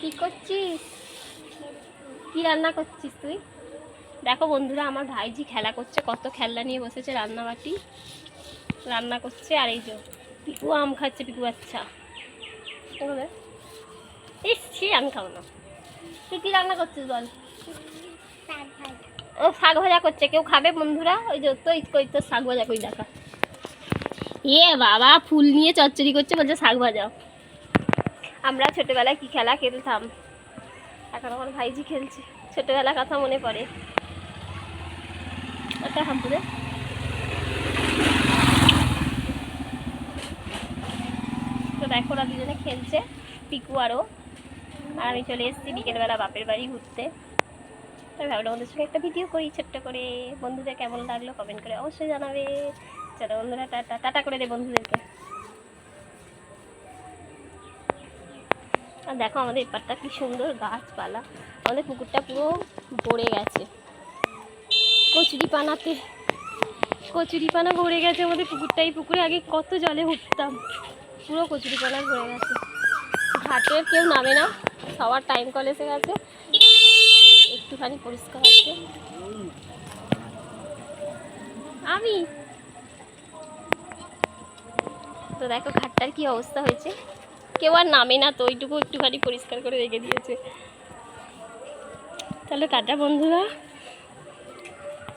কি করছিস? কি রান্না করছিস তুই? দেখো বন্ধুরা, আমার ভাইজি খেলা করছে, কত খেলনা নিয়ে বসেছে রান্নাবাটি। রান্না করছে, আর এই যে পিকু আম খাচ্ছে, পিকু বাচ্চা। এভাবে। ইস, ছি, আমি খাব না। তুই কি রান্না করছিস বল? ও, শাক ভাজা করছে। কেউ খাবে বন্ধুরা? ওই যে তো কই তো শাক ভাজা কই দেখা। এ বাবা, ফুল নিয়ে চচ্চড়ি করছে, বলছে শাক ভাজা আমরা ছোটবেলায় কি খেলা খেলতাম? এখন আমার ভাইজি খেলছে। ছোটবেলার কথা মনে পড়ে। একটা হাম্পুরে তো দেখো ওরা দুজনে খেলছে, পিকু আরও আর আমি চলে এসেছি বিকেলবেলা বাপের বাড়ি ঘুরতে। তাই ভাবলাম ওদের সঙ্গে একটা ভিডিও করি, ছোট্ট করে। বন্ধুদের কেমন লাগল কমেন্ট করে অবশ্যই জানাবে। চলো বন্ধুরা, টাটা টাটা করে দে বন্ধুদেরকে। আর দেখো আমাদের এপারটা কি সুন্দর গাছপালা। আমাদের পুকুরটা পুরো ভরে গেছে। কচুরি পানাতে কচুরি পানা ভরে গেছে আমাদের পুকুরটা। এই পুকুরে আগে কত জলে উঠতাম। পুরো কচুরি পানা ভরে গেছে। ঘাটের কেউ নামে না। সবার টাইম কল এসে গেছে। একটুখানি পরিষ্কার আছে। আমি। তো দেখো ঘাটটার কি অবস্থা হয়েছে। কেউ আর নামে না তো ওইটুকু একটুখানি পরিষ্কার করে রেখে দিয়েছে। তাহলে টাটা বন্ধুরা।